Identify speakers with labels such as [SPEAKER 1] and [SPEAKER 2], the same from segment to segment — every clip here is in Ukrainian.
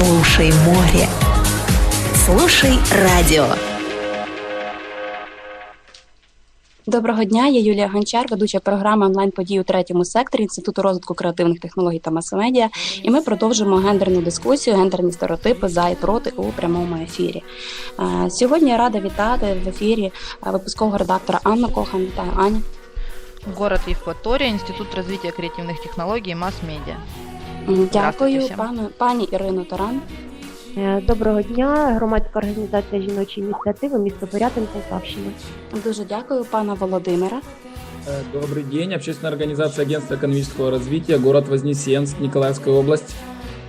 [SPEAKER 1] Слушай море. Слушай радіо.
[SPEAKER 2] Доброго дня, я Юлія Гончар, ведуча програми онлайн подій у третьому секторі Інституту розвитку креативних технологій та масомедіа. І ми продовжуємо гендерну дискусію, гендерні стереотипи за і проти у прямому ефірі. Сьогодні я рада вітати в ефірі випускового редактора Анну Кохан. Вітаю Аня.
[SPEAKER 3] Город Евпатория, Институт развития креативных технологий и масс-медиа.
[SPEAKER 2] М, Дякую,
[SPEAKER 3] Здравствуйте всім.
[SPEAKER 2] пану пані Ірину Таран.
[SPEAKER 4] Е, Доброго дня, громадська організація жіночі ініціативи місто Порятин Полтавщина.
[SPEAKER 2] Дуже дякую, пана Володимира.
[SPEAKER 5] Э, Добрый день. Общественная организация Агентства экономического развития, город Вознесенск, Николаевская область.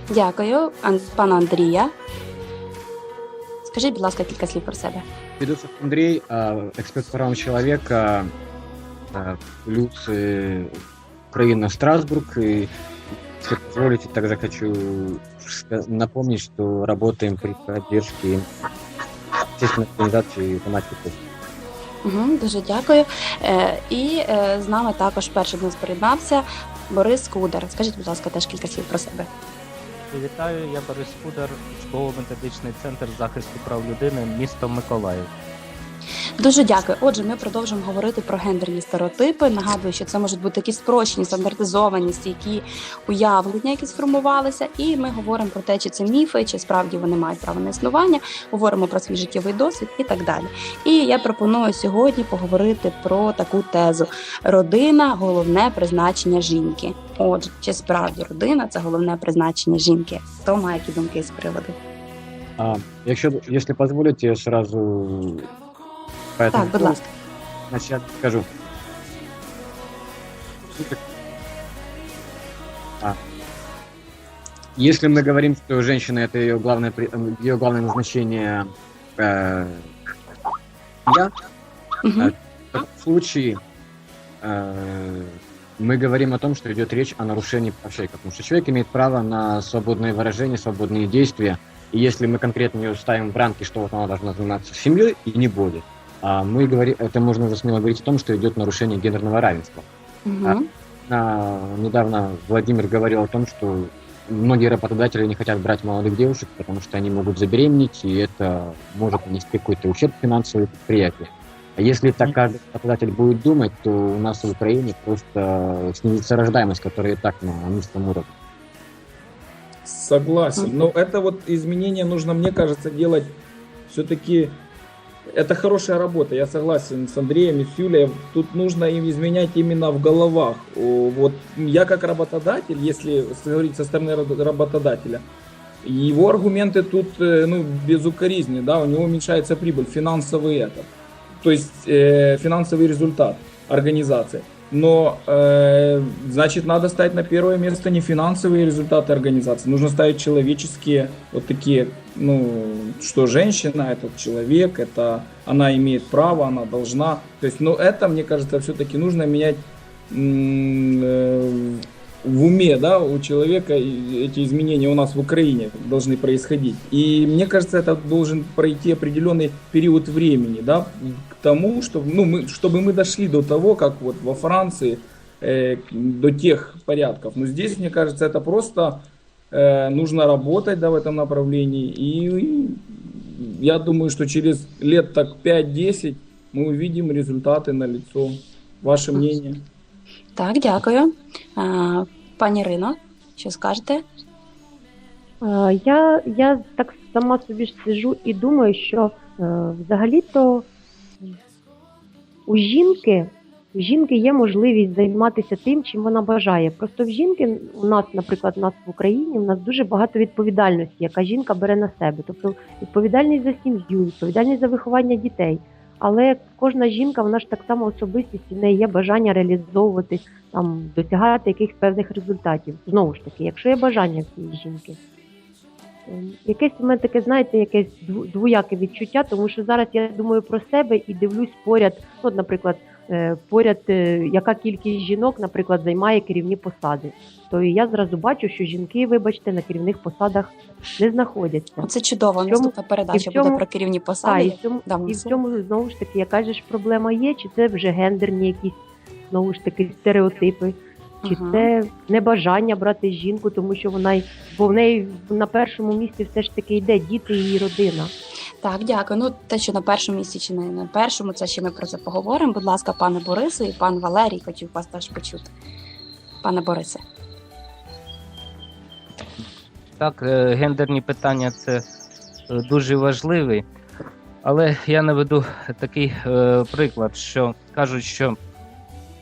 [SPEAKER 2] Дякую, Ан- пана Андрія. Скажіть, будь ласка, кілька слів про себе.
[SPEAKER 6] Федосов Андрей, а, эксперт по правам человека, а, плюс э, Украина Страсбург. И, если позволите, также хочу напомнить, что работаем при поддержке общественной организации «Тематики
[SPEAKER 2] Угу, дуже дякую. Е, і е, з нами також перший до нас приєднався Борис Кудар. Скажіть, будь ласка, теж кілька слів про себе.
[SPEAKER 7] Вітаю, я Борис Фудар, учбово-методичний центр захисту прав людини, місто Миколаїв.
[SPEAKER 2] Дуже дякую. Отже, ми продовжуємо говорити про гендерні стереотипи. Нагадую, що це можуть бути якісь спрощені, стандартизовані, стійкі уявлення, які сформувалися. І ми говоримо про те, чи це міфи, чи справді вони мають право на існування. Говоримо про свій життєвий досвід і так далі. І я пропоную сьогодні поговорити про таку тезу: родина головне призначення жінки. Отже, чи справді родина це головне призначення жінки? Хто має які думки з приводу?
[SPEAKER 6] А, якщо, если позволите, я сразу... по этому
[SPEAKER 2] Так, будь ласка.
[SPEAKER 6] Значит, я скажу. А. Если мы говорим, что женщина это ее главное, э, ее главное назначение э, я,
[SPEAKER 2] Угу.
[SPEAKER 6] в таком случае э, мы говорим о том, что идет речь о нарушении прав человека, потому что человек имеет право на свободное выражение, свободные действия, и если мы конкретно ее ставим в рамки, что вот она должна заниматься семьей и не более, мы говорим, это можно уже смело говорить о том, что идет нарушение гендерного равенства.
[SPEAKER 2] Угу.
[SPEAKER 6] А, недавно Владимир говорил о том, что многие работодатели не хотят брать молодых девушек, потому что они могут забеременеть, и это может нанести какой-то ущерб финансовый предприятию. А если так каждый работодатель будет думать, то у нас в Украине просто снизится рождаемость, которая и так на низком уровне.
[SPEAKER 5] Согласен. Но это вот изменение нужно, мне кажется, делать все-таки... Это хорошая работа, я согласен с Андреем и с Юлей. Тут нужно им изменять именно в головах. О, Вот я как работодатель, если говорить со стороны раб- работодателя, его аргументы тут э, ну, безукоризненны, да, у него уменьшается прибыль, финансовый этот, то есть э, финансовый результат организации. Но, э, значит, надо ставить на первое место не финансовые результаты организации, нужно ставить человеческие, вот такие, ну, что женщина, этот человек, это она имеет право, она должна. То есть, ну, это, мне кажется, все-таки нужно менять м, э, в уме, да, у человека и эти изменения у нас в Украине должны происходить. И мне кажется, это должен пройти определенный период времени, да, к тому, чтобы, ну, мы, чтобы мы дошли до того, как вот во Франции, э, до тех порядков. Но здесь, мне кажется, это просто э, нужно работать, да, в этом направлении. И, и я думаю, что через лет так 5-10 мы увидим результаты на лицо. Ваше мнение?
[SPEAKER 2] Так, дякую. Пані Ірино, що скажете?
[SPEAKER 4] Я, я так сама собі ж сижу і думаю, що е, взагалі-то у жінки, у жінки є можливість займатися тим, чим вона бажає. Просто в жінки, у нас, наприклад, у нас в Україні, у нас дуже багато відповідальності, яка жінка бере на себе. Тобто відповідальність за сім'ю, відповідальність за виховання дітей. Але кожна жінка, вона ж так само особистість, в неї є бажання реалізовуватись, там, досягати якихось певних результатів. Знову ж таки, якщо є бажання цієї жінки. Ем, Якесь у мене таке, знаєте, якесь двояке відчуття, тому що зараз я думаю про себе і дивлюсь поряд, от, наприклад, поряд, е, яка кількість жінок, наприклад, займає керівні посади. То я зразу бачу, що жінки, вибачте, на керівних посадах не знаходяться.
[SPEAKER 2] Це чудово.
[SPEAKER 4] В цьому-
[SPEAKER 2] Наступна передача
[SPEAKER 4] цьому-
[SPEAKER 2] буде про керівні
[SPEAKER 4] А,
[SPEAKER 2] посади.
[SPEAKER 4] і в цьому,
[SPEAKER 2] Да,
[SPEAKER 4] і в цьому знову ж таки, яка ж проблема є, чи це вже гендерні якісь знову ж таки стереотипи. Чи
[SPEAKER 2] Ага.
[SPEAKER 4] це небажання брати жінку, тому що вона бо в неї на першому місці все ж таки йде діти і її родина.
[SPEAKER 2] Так, дякую. Ну, те, що на першому місці чи не на першому, це ще ми про це поговоримо. Будь ласка, пане Борисе і пан Валерій, хотів вас теж почути. Пане Борисе.
[SPEAKER 7] Так, е, гендерні питання це е, дуже важливі, але я наведу такий е, приклад, що кажуть, що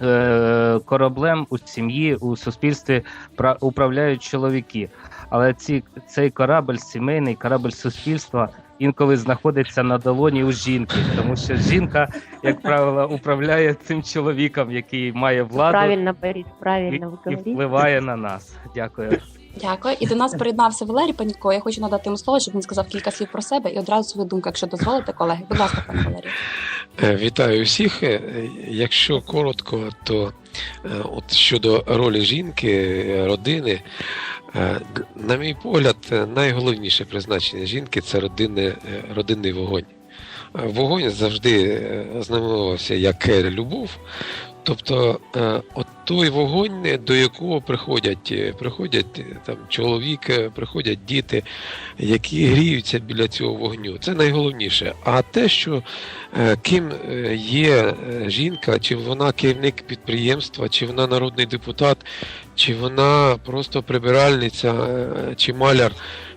[SPEAKER 7] е, кораблем у сім'ї, у суспільстві пра- управляють чоловіки. Але ці, цей корабль, сімейний корабль суспільства, інколи знаходиться на долоні у жінки, тому що жінка, як правило, управляє цим чоловіком, який має владу
[SPEAKER 4] Правильно, Борис,
[SPEAKER 7] і,
[SPEAKER 4] правильно ви
[SPEAKER 7] і впливає на нас. Дякую.
[SPEAKER 2] Дякую. І до нас приєднався Валерій Панько. Я хочу надати йому слово, щоб він сказав кілька слів про себе і одразу свою думку, якщо дозволите, колеги. Будь ласка, пане Валерію.
[SPEAKER 8] Е, Вітаю всіх. Е, Якщо коротко, то е, от щодо ролі жінки, родини, на мій погляд, найголовніше призначення жінки це родинне, родинний вогонь. Вогонь завжди знаменувався як любов. Тобто, е, от той вогонь, до якого приходять, е, приходять е, там чоловік, е, приходять діти, які гріються біля цього вогню. Це найголовніше. А те, що е, ким е, є е, жінка, чи вона керівник підприємства, чи вона народний депутат, чи вона просто прибиральниця, е, чи маляр,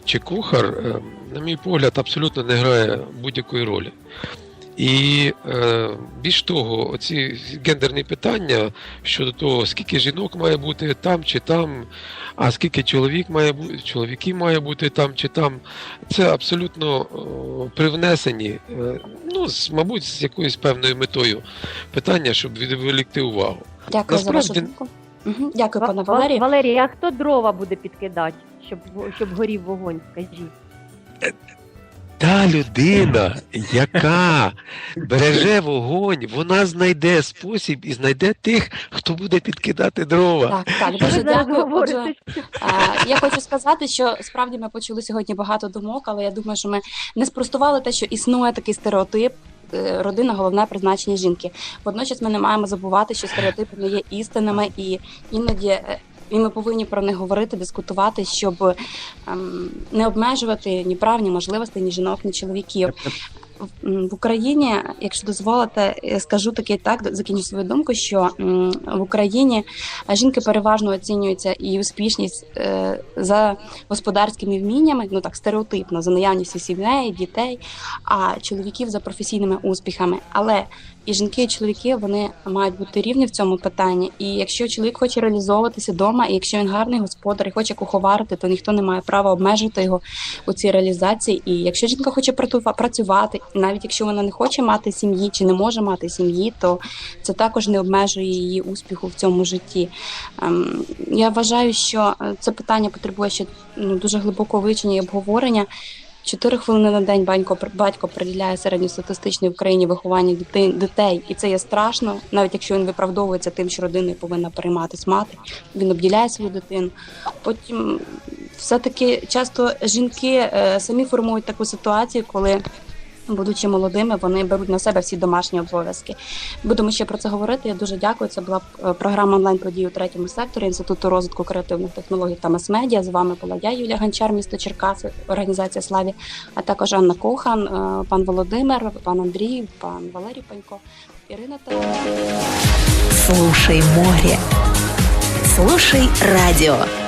[SPEAKER 8] чи кухар, е, на мій погляд, абсолютно не грає будь-якої ролі. І е, більш того, оці гендерні питання щодо того, скільки жінок має бути там чи там, а скільки чоловік має бути, чоловіків має бути там чи там, це абсолютно о, привнесені, е, ну, з, мабуть, з якоюсь певною метою питання, щоб відволікти увагу.
[SPEAKER 2] Дякую за вашу думку. Угу. Дякую, пане Валерію.
[SPEAKER 4] Валерій, а хто дрова буде підкидати, щоб, щоб горів вогонь, скажіть?
[SPEAKER 8] Та людина, яка береже вогонь, вона знайде спосіб і знайде тих, хто буде підкидати дрова.
[SPEAKER 2] Так, так, дуже дякую. Отже. Е, Я хочу сказати, що справді ми почули сьогодні багато думок, але я думаю, що ми не спростували те, що існує такий стереотип. е, Родина головне призначення жінки. Водночас ми не маємо забувати, що стереотипи не є істинами, і іноді е, і ми повинні про них говорити, дискутувати, щоб ем, не обмежувати ні прав, ні можливостей, ні жінок, ні чоловіків. В- Україні, якщо дозволите, скажу таки так, закінчу свою думку, що в Україні жінки переважно оцінюються і успішність е, за господарськими вміннями, ну так стереотипно, за наявністю сімей, дітей, а чоловіків за професійними успіхами. Але і жінки, і чоловіки вони мають бути рівні в цьому питанні. І якщо чоловік хоче реалізовуватися вдома, і якщо він гарний господар і хоче куховарити, то ніхто не має права обмежити його у цій реалізації. І якщо жінка хоче працювати, навіть якщо вона не хоче мати сім'ї чи не може мати сім'ї, то це також не обмежує її успіху в цьому житті. Ем, Я вважаю, що е, це питання потребує ще ну, дуже глибокого вивчення і обговорення. Чотири хвилини на день батько, батько приділяє середньостатистичній в Україні вихованню дитин, дітей, і це є страшно, навіть якщо він виправдовується тим, що родиною повинна перейматись мати, він обділяє свою дитину. Потім все-таки часто жінки е, самі формують таку ситуацію, коли. Будучи молодими, вони беруть на себе всі домашні обов'язки. Будемо ще про це говорити. Я дуже дякую. Це була е, програма онлайн події у третьому секторі Інституту розвитку креативних технологій та мас-медіа. З вами була я, Юлія Гончар, місто Черкаси, організація Славі, а також Анна Кохан, е, пан Володимир, пан Андрій, пан Валерій Панько, Ірина та.
[SPEAKER 1] Слушай море. Слушай радио.